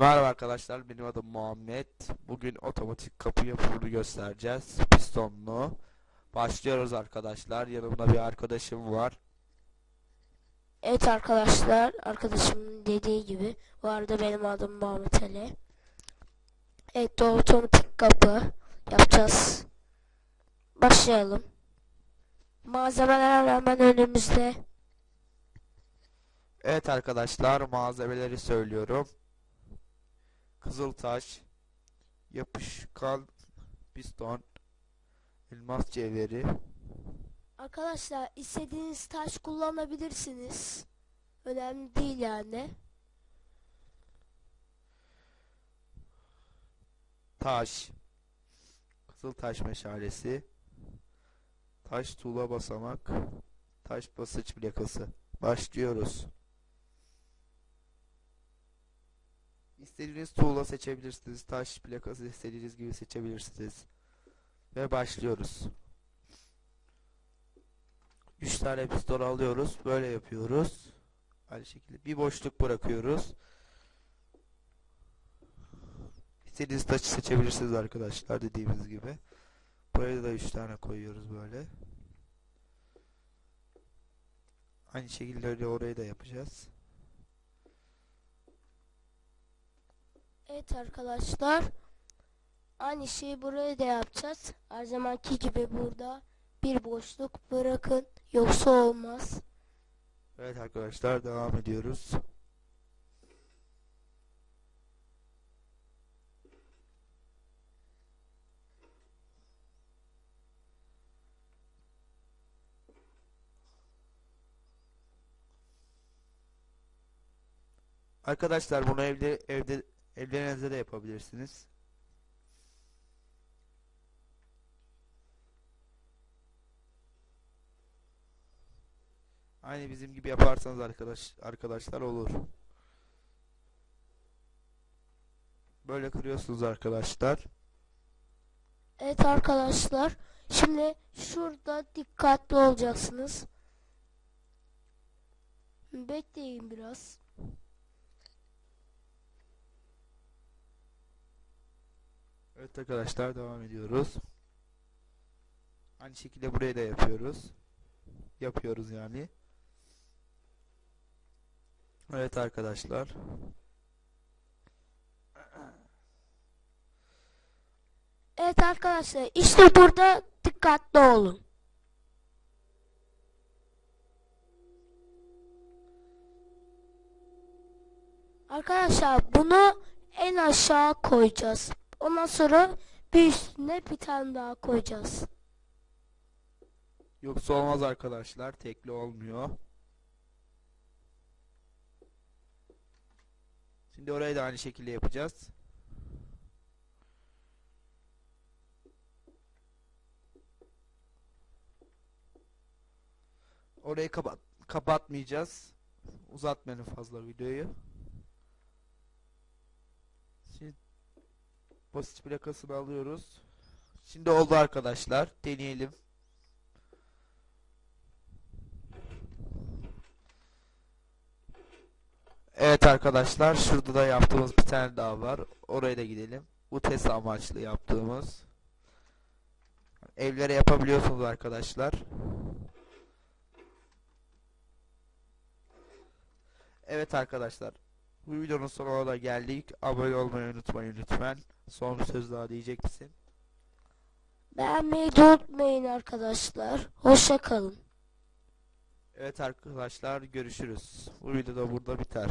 Merhaba arkadaşlar, benim adım Muhammed. Bugün otomatik kapı yapımını göstereceğiz. Pistonlu. Başlıyoruz arkadaşlar. Yanımda bir arkadaşım var. Evet arkadaşlar, arkadaşımın dediği gibi bu arada benim adım Muhammed Ali. Evet, otomatik kapı yapacağız. Başlayalım. Malzemeler hemen önümüzde. Evet arkadaşlar, malzemeleri söylüyorum. Kızıltaş, yapışkan piston, elmas cevheri, Arkadaşlar istediğiniz taş kullanabilirsiniz. Önemli değil yani. taş, kızıltaş meşalesi, taş tuğla basamak, taş basınç plakası. Başlıyoruz. İstediğiniz tuğla seçebilirsiniz. Taş plakası istediğiniz gibi seçebilirsiniz. Ve başlıyoruz. 3 tane piston alıyoruz. Böyle yapıyoruz. Aynı şekilde bir boşluk bırakıyoruz. İstediğiniz taşı seçebilirsiniz arkadaşlar dediğimiz gibi. Buraya da 3 tane koyuyoruz böyle. Aynı şekilde öyle orayı da yapacağız. Evet arkadaşlar. Aynı şeyi buraya da yapacağız. Her zamanki gibi burada bir boşluk bırakın. Yoksa olmaz. Evet arkadaşlar devam ediyoruz. Arkadaşlar bunu evde evde evlerinizde de yapabilirsiniz. Aynı bizim gibi yaparsanız arkadaş arkadaşlar olur. Böyle kırıyorsunuz arkadaşlar. Evet arkadaşlar. Şimdi şurada dikkatli olacaksınız. Bekleyin biraz. Evet arkadaşlar devam ediyoruz. Aynı şekilde buraya da yapıyoruz. Yapıyoruz yani. Evet arkadaşlar. Evet arkadaşlar işte burada dikkatli olun. Arkadaşlar bunu en aşağı koyacağız. Ondan sonra bir üstüne bir tane daha koyacağız. Yoksa olmaz arkadaşlar. Tekli olmuyor. Şimdi orayı da aynı şekilde yapacağız. Orayı kapat kapatmayacağız. Uzatmayalım fazla videoyu. Şimdi basit plakasını alıyoruz. Şimdi oldu arkadaşlar. Deneyelim. Evet arkadaşlar şurada da yaptığımız bir tane daha var. Oraya da gidelim. Bu test amaçlı yaptığımız. Evlere yapabiliyorsunuz arkadaşlar. Evet arkadaşlar. Bu videonun sonuna da geldik. Abone olmayı unutmayın lütfen. Son bir söz daha diyecek misin? Beğenmeyi de unutmayın arkadaşlar. Hoşça kalın. Evet arkadaşlar görüşürüz. Bu video da burada biter.